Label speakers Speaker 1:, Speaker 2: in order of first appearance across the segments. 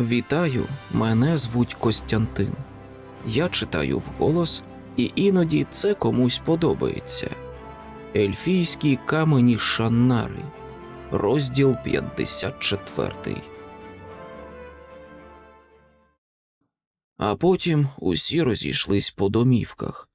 Speaker 1: Вітаю, мене звуть Костянтин. Я читаю вголос, і іноді це комусь подобається. Ельфійські камені Шаннари, розділ 54. А потім усі розійшлись по домівках.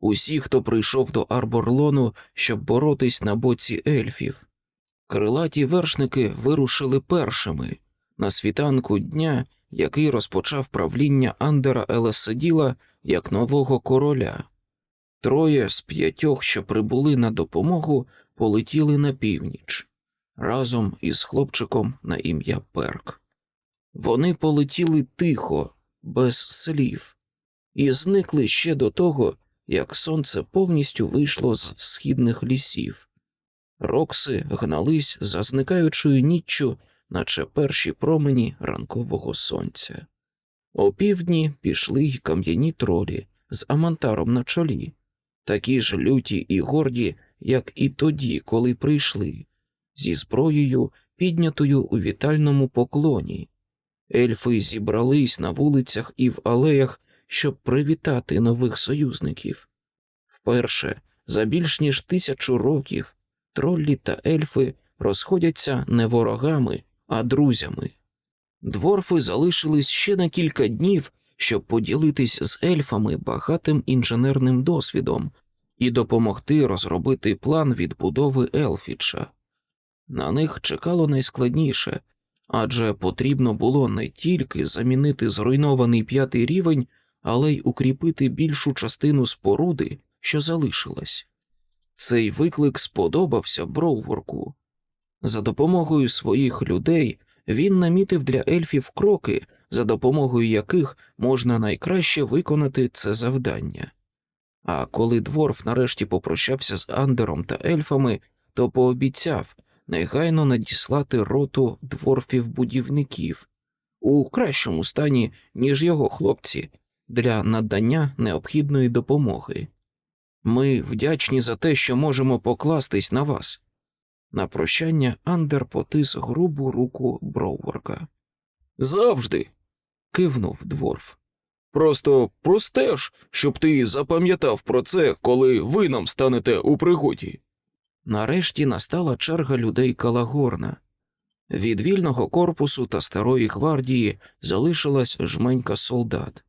Speaker 1: Усі, хто прийшов до Арборлону, щоб боротись на боці ельфів. Крилаті вершники вирушили першими на світанку дня, який розпочав правління Андера Елеседіла як нового короля. Троє з п'ятьох, що прибули на допомогу, полетіли на північ разом із хлопчиком на ім'я Перк. Вони полетіли тихо, без слів, і зникли ще до того, як сонце повністю вийшло з східних лісів. Рокси гнались за зникаючою ніччю наче перші промені ранкового сонця. Опівдні пішли й кам'яні тролі з амантаром на чолі, такі ж люті і горді, як і тоді, коли прийшли, зі зброєю, піднятою у вітальному поклоні. Ельфи зібрались на вулицях і в алеях, щоб привітати нових союзників. Вперше, за більш ніж тисячу років, троллі та ельфи розходяться не ворогами, а друзями. Дворфи залишились ще на кілька днів, щоб поділитись з ельфами багатим інженерним досвідом і допомогти розробити план відбудови Елфіча. На них чекало найскладніше, адже потрібно було не тільки замінити зруйнований п'ятий рівень, але й укріпити більшу частину споруди, що залишилась. Цей виклик сподобався Броуворку. За допомогою своїх людей він намітив для ельфів кроки, за допомогою яких можна найкраще виконати це завдання. А коли дворф нарешті попрощався з Андером та ельфами, то пообіцяв негайно надіслати роту дворфів-будівників у кращому стані, ніж його хлопці, для надання необхідної допомоги. Ми вдячні за те, що можемо покластись на вас. На прощання Андер потис грубу руку Броуворка. Завжди. кивнув дворф. Просто простеж, щоб ти запам'ятав про це, коли ви нам станете у пригоді. Нарешті настала черга людей Калагорна. Від вільного корпусу та старої гвардії залишилась жменька солдат,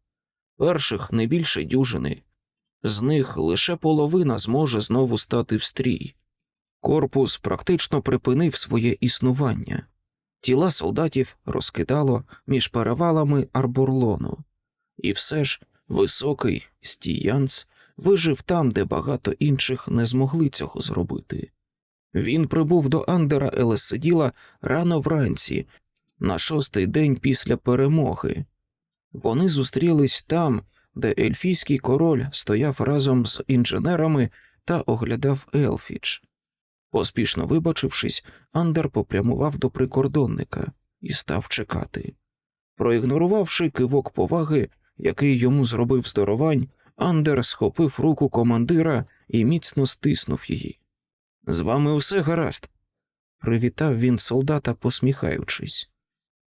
Speaker 1: перших не більше дюжини. З них лише половина зможе знову стати в стрій. Корпус практично припинив своє існування. Тіла солдатів розкидало між перевалами Арбурлону, і все ж високий стіянц вижив там, де багато інших не змогли цього зробити. Він прибув до Андера Елеседіла рано вранці, на шостий день після перемоги. Вони зустрілись там, де ельфійський король стояв разом з інженерами та оглядав Елфіч. Поспішно вибачившись, Андер попрямував до прикордонника і став чекати. Проігнорувавши кивок поваги, який йому зробив здоровань, Андер схопив руку командира і міцно стиснув її. З вами усе гаразд. Привітав він солдата, посміхаючись.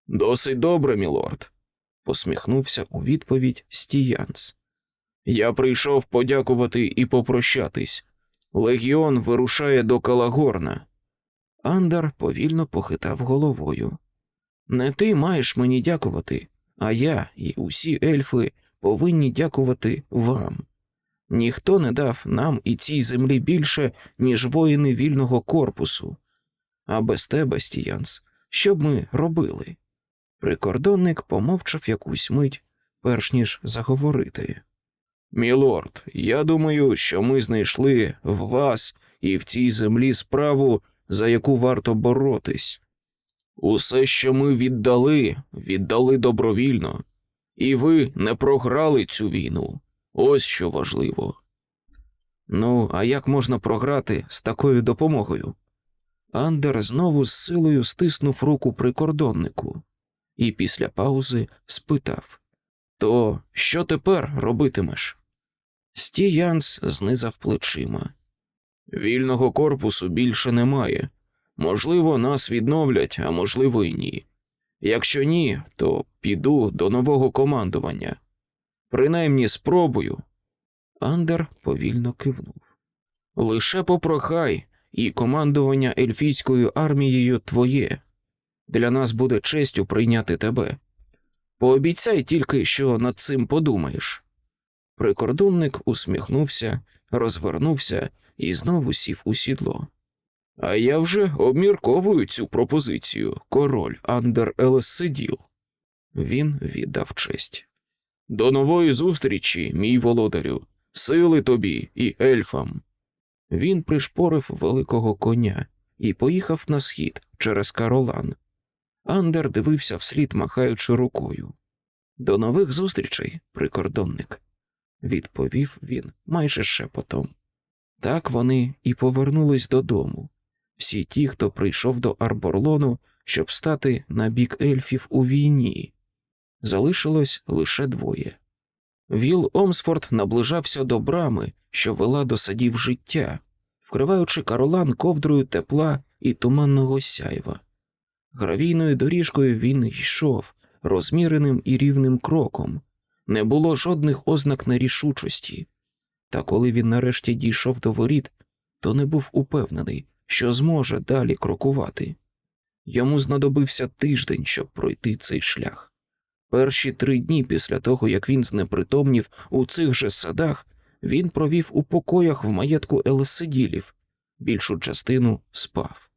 Speaker 1: Досить добре, мілорд, посміхнувся у відповідь Стіянс. Я прийшов подякувати і попрощатись. Легіон вирушає до Калагорна. Андар повільно похитав головою. Не ти маєш мені дякувати, а я і усі ельфи повинні дякувати вам. Ніхто не дав нам і цій землі більше, ніж воїни вільного корпусу. А без тебе, Стіянс, що б ми робили? Прикордонник помовчав якусь мить, перш ніж заговорити. Мілорд, я думаю, що ми знайшли в вас і в цій землі справу, за яку варто боротись. Усе, що ми віддали, віддали добровільно, і ви не програли цю війну. Ось що важливо. Ну, а як можна програти з такою допомогою? Андер знову з силою стиснув руку прикордоннику і після паузи спитав То що тепер робитимеш? Стіянс знизав плечима. Вільного корпусу більше немає. Можливо, нас відновлять, а можливо, і ні. Якщо ні, то піду до нового командування. Принаймні спробую. Андер повільно кивнув. Лише попрохай, і командування ельфійською армією твоє. Для нас буде честю прийняти тебе. Пообіцяй тільки, що над цим подумаєш. Прикордонник усміхнувся, розвернувся і знову сів у сідло. А я вже обмірковую цю пропозицію, король Андер Елессиділ. Він віддав честь. До нової зустрічі, мій володарю, сили тобі і ельфам. Він пришпорив великого коня і поїхав на схід через Каролан. Андер дивився вслід, махаючи рукою. До нових зустрічей, прикордонник, відповів він майже шепотом. Так вони і повернулись додому. Всі ті, хто прийшов до Арборлону, щоб стати на бік ельфів у війні. Залишилось лише двоє. Віл Омсфорд наближався до брами, що вела до садів життя, вкриваючи каролан ковдрою тепла і туманного сяйва. Гравійною доріжкою він йшов розміреним і рівним кроком, не було жодних ознак нерішучості. Та коли він нарешті дійшов до воріт, то не був упевнений, що зможе далі крокувати. Йому знадобився тиждень, щоб пройти цей шлях. Перші три дні після того, як він знепритомнів у цих же садах, він провів у покоях в маєтку Елесиділів, більшу частину спав.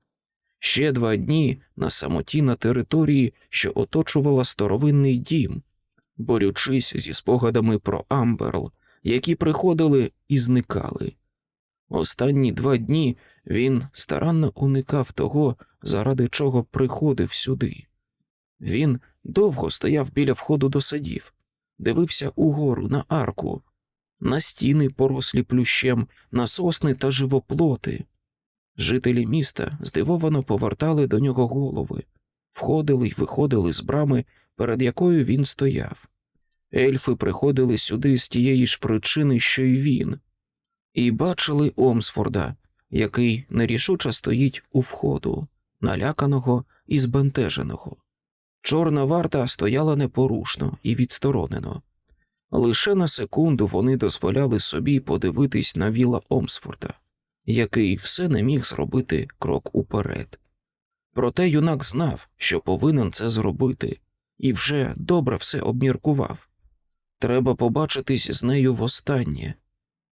Speaker 1: Ще два дні на самоті на території, що оточувала старовинний дім, борючись зі спогадами про Амберл, які приходили і зникали. Останні два дні він старанно уникав того, заради чого приходив сюди. Він довго стояв біля входу до садів, дивився угору на арку, на стіни, порослі плющем, на сосни та живоплоти. Жителі міста здивовано повертали до нього голови, входили й виходили з брами, перед якою він стояв. Ельфи приходили сюди з тієї ж причини, що й він, і бачили Омсфорда, який нерішуче стоїть у входу, наляканого і збентеженого. Чорна варта стояла непорушно і відсторонено. Лише на секунду вони дозволяли собі подивитись на віла Омсфорда, який все не міг зробити крок уперед. Проте юнак знав, що повинен це зробити, і вже добре все обміркував. Треба побачитись з нею востаннє.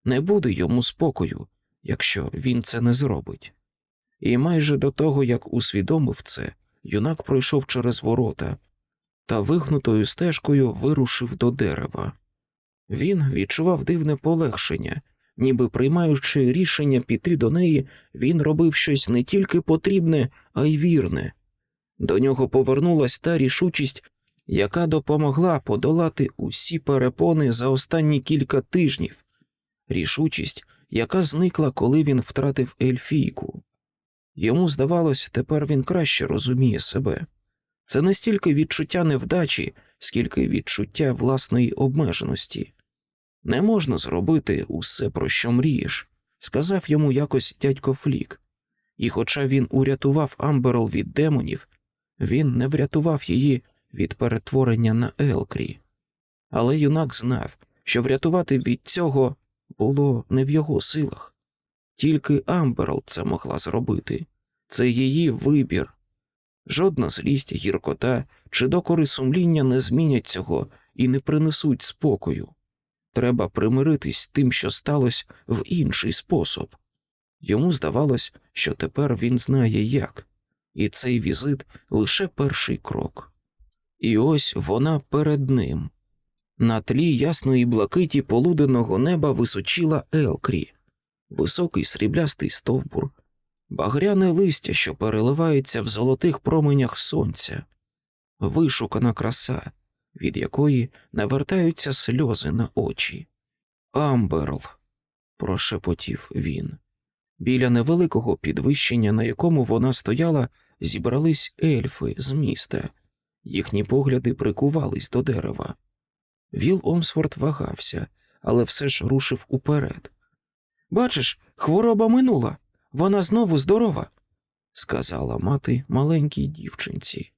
Speaker 1: Не буде йому спокою, якщо він це не зробить. І майже до того, як усвідомив це, юнак пройшов через ворота та вигнутою стежкою вирушив до дерева. Він відчував дивне полегшення, ніби приймаючи рішення піти до неї, він робив щось не тільки потрібне, а й вірне. До нього повернулась та рішучість, яка допомогла подолати усі перепони за останні кілька тижнів, рішучість, яка зникла, коли він втратив ельфійку. Йому здавалось, тепер він краще розуміє себе. Це не стільки відчуття невдачі, скільки відчуття власної обмеженості. Не можна зробити усе, про що мрієш, сказав йому якось дядько Флік. І хоча він урятував Амберл від демонів, він не врятував її від перетворення на Елкрі. Але юнак знав, що врятувати від цього було не в його силах. Тільки Амберл це могла зробити, це її вибір. Жодна злість, гіркота чи докори сумління не змінять цього і не принесуть спокою. Треба примиритись з тим, що сталося в інший спосіб. Йому здавалось, що тепер він знає як, і цей візит лише перший крок. І ось вона перед ним. На тлі ясної блакиті полуденного неба височила Елкрі, високий сріблястий стовбур, багряне листя, що переливається в золотих променях сонця, вишукана краса, від якої навертаються сльози на очі. Амберл, прошепотів він. Біля невеликого підвищення, на якому вона стояла, зібрались ельфи з міста, їхні погляди прикувались до дерева. Віл Омсфорд вагався, але все ж рушив уперед. Бачиш, хвороба минула, вона знову здорова, сказала мати маленькій дівчинці.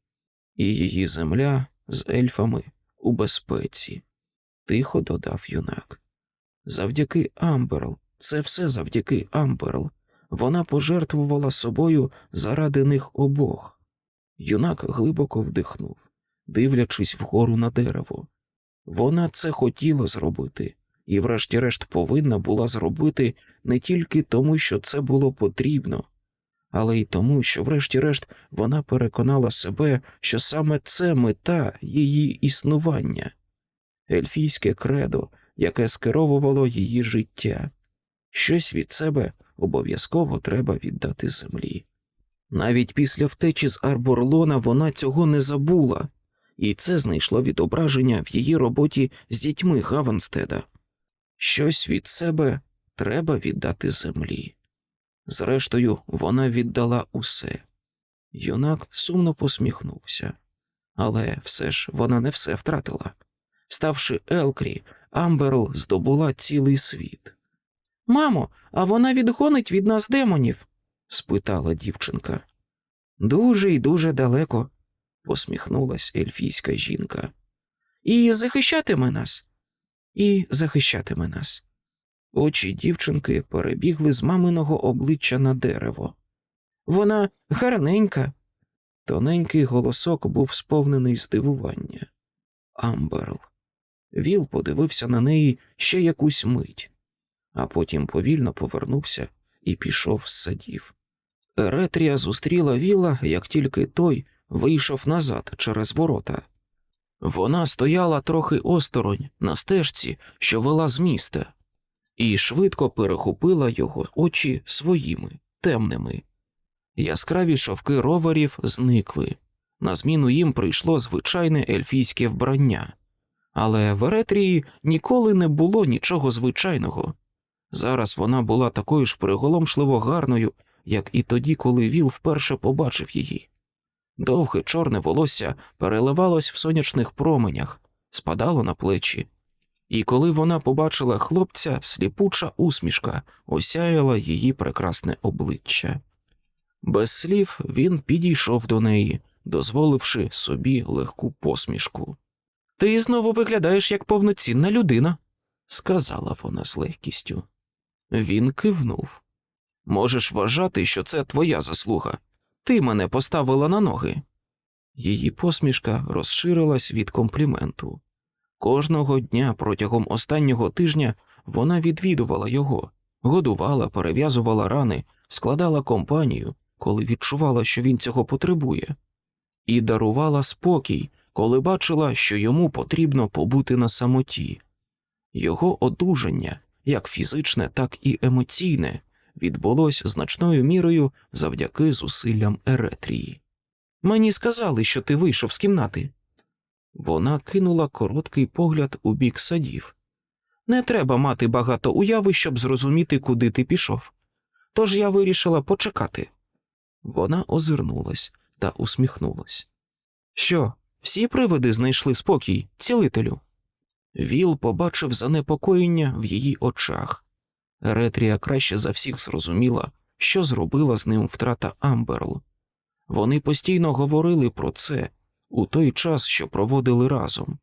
Speaker 1: і її земля з ельфами у безпеці, тихо додав юнак. Завдяки Амберл, це все завдяки Амберл. Вона пожертвувала собою заради них обох. Юнак глибоко вдихнув, дивлячись вгору на дерево. Вона це хотіла зробити, і, врешті-решт, повинна була зробити не тільки тому, що це було потрібно, але й тому, що, врешті-решт, вона переконала себе, що саме це мета її існування, ельфійське кредо, яке скеровувало її життя. Щось від себе обов'язково треба віддати землі. Навіть після втечі з Арборлона вона цього не забула, і це знайшло відображення в її роботі з дітьми Гаванстеда. Щось від себе треба віддати землі. Зрештою, вона віддала усе. Юнак сумно посміхнувся, але все ж вона не все втратила. Ставши Елкрі, Амберл здобула цілий світ. Мамо, а вона відгонить від нас демонів? Спитала дівчинка. Дуже й дуже далеко, посміхнулась ельфійська жінка. І захищатиме нас. І захищатиме нас. Очі дівчинки перебігли з маминого обличчя на дерево. Вона гарненька. Тоненький голосок був сповнений здивування. Амберл. Віл подивився на неї ще якусь мить, а потім повільно повернувся і пішов з садів. Еретрія зустріла Віла, як тільки той вийшов назад через ворота. Вона стояла трохи осторонь на стежці, що вела з міста, і швидко перехопила його очі своїми темними. Яскраві шовки роверів зникли. На зміну їм прийшло звичайне ельфійське вбрання, але в Еретрії ніколи не було нічого звичайного. Зараз вона була такою ж приголомшливо гарною, як і тоді, коли Віл вперше побачив її. Довге чорне волосся переливалось в сонячних променях, спадало на плечі, і коли вона побачила хлопця, сліпуча усмішка осяяла її прекрасне обличчя. Без слів він підійшов до неї, дозволивши собі легку посмішку. Ти знову виглядаєш як повноцінна людина, сказала вона з легкістю. Він кивнув. Можеш вважати, що це твоя заслуга. Ти мене поставила на ноги. Її посмішка розширилась від компліменту. Кожного дня протягом останнього тижня вона відвідувала його, годувала, перев'язувала рани, складала компанію, коли відчувала, що він цього потребує, і дарувала спокій, коли бачила, що йому потрібно побути на самоті. Його одужання, як фізичне, так і емоційне, відбулось значною мірою завдяки зусиллям Еретрії. Мені сказали, що ти вийшов з кімнати. Вона кинула короткий погляд у бік садів. Не треба мати багато уяви, щоб зрозуміти, куди ти пішов. Тож я вирішила почекати. Вона озирнулась та усміхнулась. Що, всі привиди знайшли спокій, цілителю? Віл побачив занепокоєння в її очах. Ретрія краще за всіх зрозуміла, що зробила з ним втрата Амберл. Вони постійно говорили про це у той час, що проводили разом.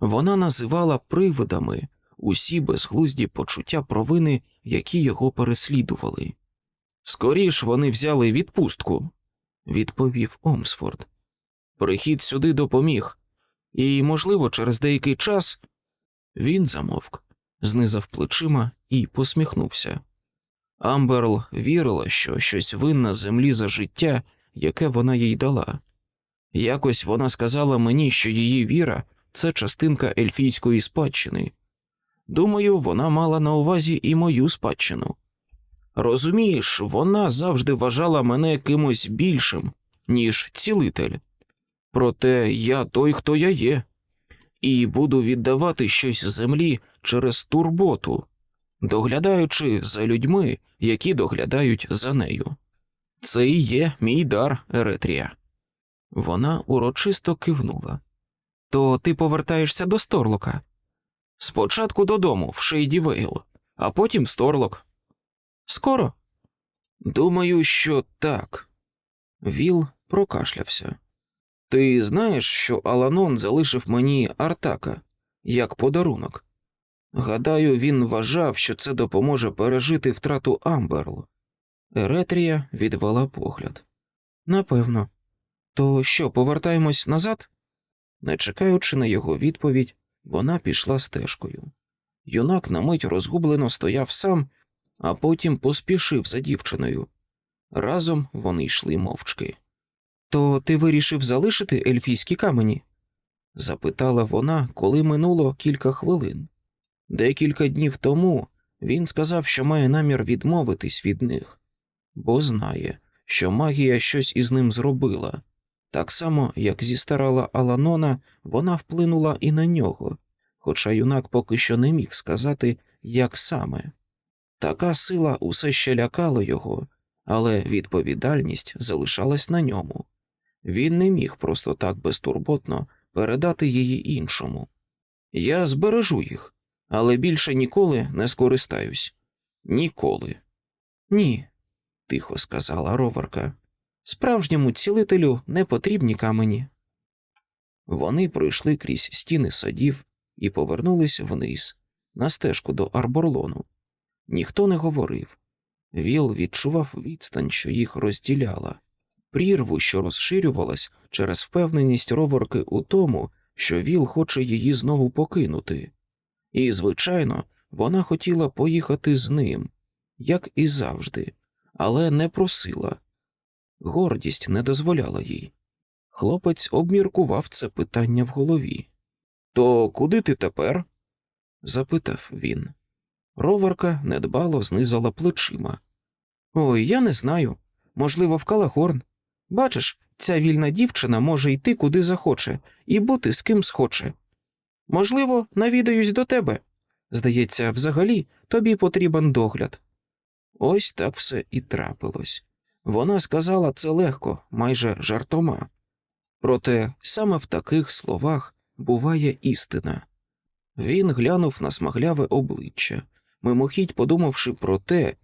Speaker 1: Вона називала привидами усі безглузді почуття провини, які його переслідували. Скоріш вони взяли відпустку, відповів Омсфорд. Прихід сюди допоміг, і, можливо, через деякий час він замовк, знизав плечима і посміхнувся. Амберл вірила, що щось винна землі за життя, яке вона їй дала. Якось вона сказала мені, що її віра це частинка ельфійської спадщини. Думаю, вона мала на увазі і мою спадщину. Розумієш, вона завжди вважала мене кимось більшим, ніж цілитель. Проте я той, хто я є, і буду віддавати щось землі через турботу, доглядаючи за людьми, які доглядають за нею. Це і є мій дар, Еретрія. Вона урочисто кивнула. То ти повертаєшся до Сторлока? Спочатку додому, в Шейді Вейл, а потім в Сторлок. Скоро? Думаю, що так. Віл прокашлявся. Ти знаєш, що Аланон залишив мені Артака як подарунок? Гадаю, він вважав, що це допоможе пережити втрату Амберл. Еретрія відвела погляд. Напевно. То що, повертаємось назад? Не чекаючи на його відповідь, вона пішла стежкою. Юнак на мить розгублено стояв сам, а потім поспішив за дівчиною. Разом вони йшли мовчки. То ти вирішив залишити ельфійські камені? запитала вона, коли минуло кілька хвилин. Декілька днів тому він сказав, що має намір відмовитись від них, бо знає, що магія щось із ним зробила. Так само, як зістарала Аланона, вона вплинула і на нього, хоча юнак поки що не міг сказати, як саме. Така сила усе ще лякала його, але відповідальність залишалась на ньому. Він не міг просто так безтурботно передати її іншому. Я збережу їх, але більше ніколи не скористаюсь. Ніколи. Ні, тихо сказала роварка. Справжньому цілителю не потрібні камені. Вони пройшли крізь стіни садів і повернулись вниз, на стежку до Арборлону. Ніхто не говорив. Віл відчував відстань, що їх розділяла, прірву, що розширювалась через впевненість роварки у тому, що Віл хоче її знову покинути. І, звичайно, вона хотіла поїхати з ним, як і завжди, але не просила. Гордість не дозволяла їй. Хлопець обміркував це питання в голові. То куди ти тепер? запитав він. Роварка недбало знизала плечима. Ой, я не знаю. Можливо, в Калагорн. Бачиш, ця вільна дівчина може йти куди захоче і бути з ким схоче. Можливо, навідаюсь до тебе. Здається, взагалі тобі потрібен догляд. Ось так все і трапилось. Вона сказала це легко, майже жартома. Проте саме в таких словах буває істина. Він глянув на смагляве обличчя, мимохідь подумавши про те,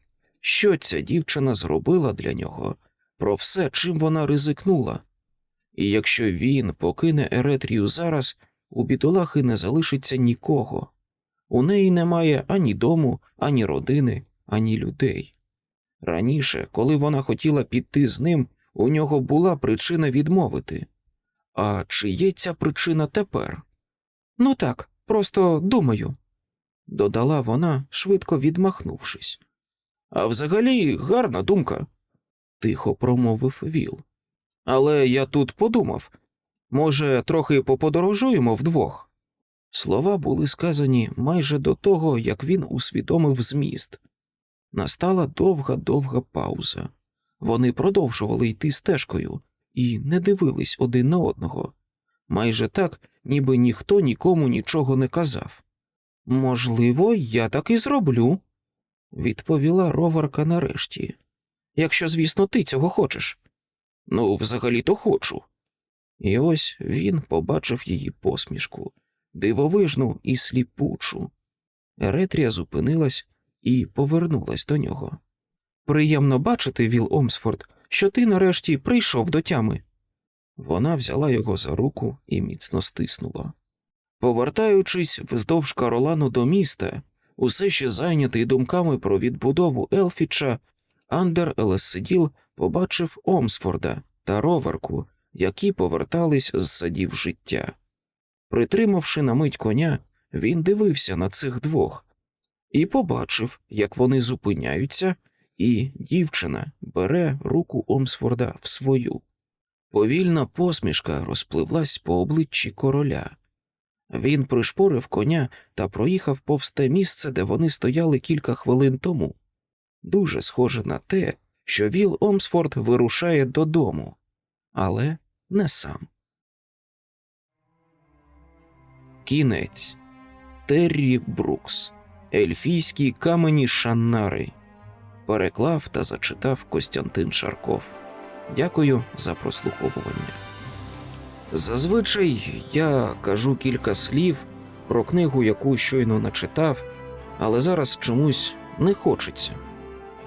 Speaker 1: що ця дівчина зробила для нього, про все, чим вона ризикнула. І якщо він покине Еретрію зараз, у бідолахи не залишиться нікого. У неї немає ані дому, ані родини, ані людей. Раніше, коли вона хотіла піти з ним, у нього була причина відмовити. А чи є ця причина тепер? Ну так, просто думаю, додала вона, швидко відмахнувшись. А взагалі гарна думка, тихо промовив Віл. Але я тут подумав може, трохи поподорожуємо вдвох. Слова були сказані майже до того, як він усвідомив зміст. Настала довга довга пауза. Вони продовжували йти стежкою і не дивились один на одного, майже так, ніби ніхто нікому нічого не казав. Можливо, я так і зроблю, відповіла роварка нарешті. Якщо, звісно, ти цього хочеш. Ну, взагалі-то хочу. І ось він побачив її посмішку, дивовижну і сліпучу. Еретрія зупинилась і повернулась до нього. Приємно бачити, Віл Омсфорд, що ти нарешті прийшов до тями. Вона взяла його за руку і міцно стиснула. Повертаючись вздовж Каролану до міста, усе ще зайнятий думками про відбудову Елфіча, Андер Елессиділ побачив Омсфорда та роварку, які повертались з садів життя. Притримавши на мить коня, він дивився на цих двох і побачив, як вони зупиняються, і дівчина бере руку Омсфорда в свою. Повільна посмішка розпливлась по обличчі короля. Він пришпорив коня та проїхав повз те місце, де вони стояли кілька хвилин тому. Дуже схоже на те, що Віл Омсфорд вирушає додому, але не сам. Кінець Террі Брукс Ельфійські камені Шаннари. Переклав та зачитав Костянтин Шарков. Дякую за прослуховування. Зазвичай я кажу кілька слів про книгу, яку щойно начитав, але зараз чомусь не хочеться,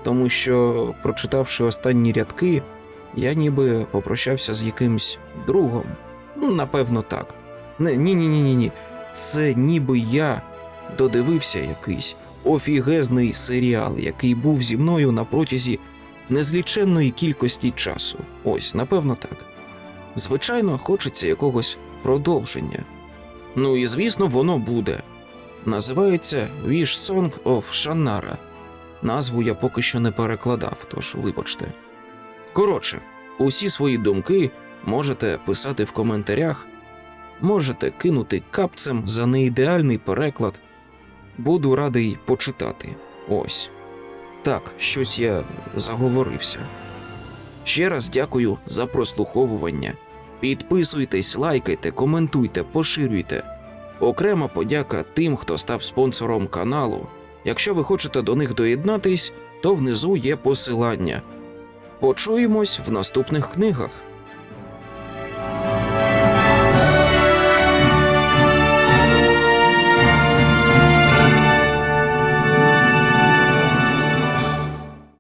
Speaker 1: тому що, прочитавши останні рядки, я ніби попрощався з якимсь другом, Ну, Напевно, так. Ні, ні, ні, ні, ні. Це ніби я додивився якийсь офігезний серіал, який був зі мною на протязі незліченної кількості часу. Ось, напевно, так. Звичайно, хочеться якогось продовження. Ну і звісно, воно буде. Називається Wish Song of Shannara. Назву я поки що не перекладав, тож вибачте. Коротше, усі свої думки можете писати в коментарях, можете кинути капцем за неідеальний переклад. Буду радий почитати. Ось. Так, щось я заговорився. Ще раз дякую за прослуховування. Підписуйтесь, лайкайте, коментуйте, поширюйте. Окрема подяка тим, хто став спонсором каналу. Якщо ви хочете до них доєднатись, то внизу є посилання. Почуємось в наступних книгах.